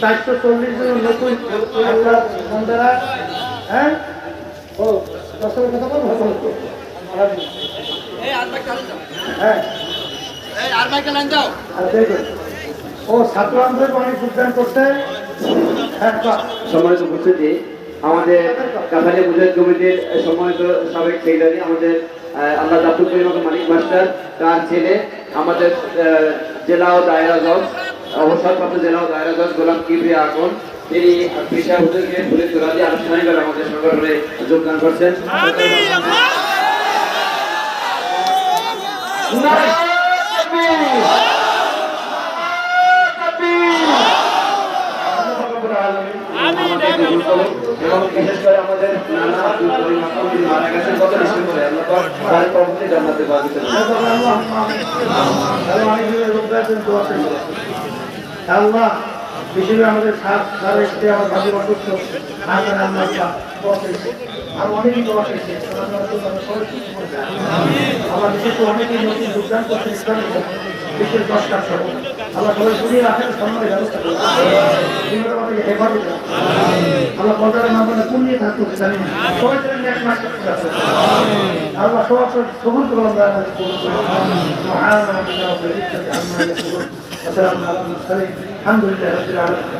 চারশো চল্লিশ জন নতুন বন্ধুরা হ্যাঁ ও দশের কথা হ্যাঁ ও আমাদের কাছারি মুজাহিদ কমিটির সম্মানিত সাবেক সেক্রেটারি, আমাদের আমরা দাতুল মানিক মাস্টার, তার ছেলে, আমাদের জেলা ও দায়রা অবসরপ্রাপ্ত জেলা দায়রা জজ গোলাম কিবরিয়া আকন তিনি পেশা হুজুরকে তোলা দিয়ে আনুষ্ঠানিকভাবে আমাদের সংগঠনে যোগদান করছেন। এবং বিশেষ করে আমাদের নানা মারা গেছেন গত ডিসেম্বরে কবরে জান্নাতে বাসিত আল্লাহ হিসেবে আমাদের সার সার এসে আমার ভাবি অসুস্থ আল্লাহ আল্লাহ আর অনেকই দোয়া এসেছে আমার বিশেষ অনেকেই নতুন যোগদান করছে ইসলামের জন্য। বিশেষ দশটার সহ আল্লাহ সবাই শুনিয়ে সবুজ করলাম والسلام على المرسلين. الحمد لله رب العالمين.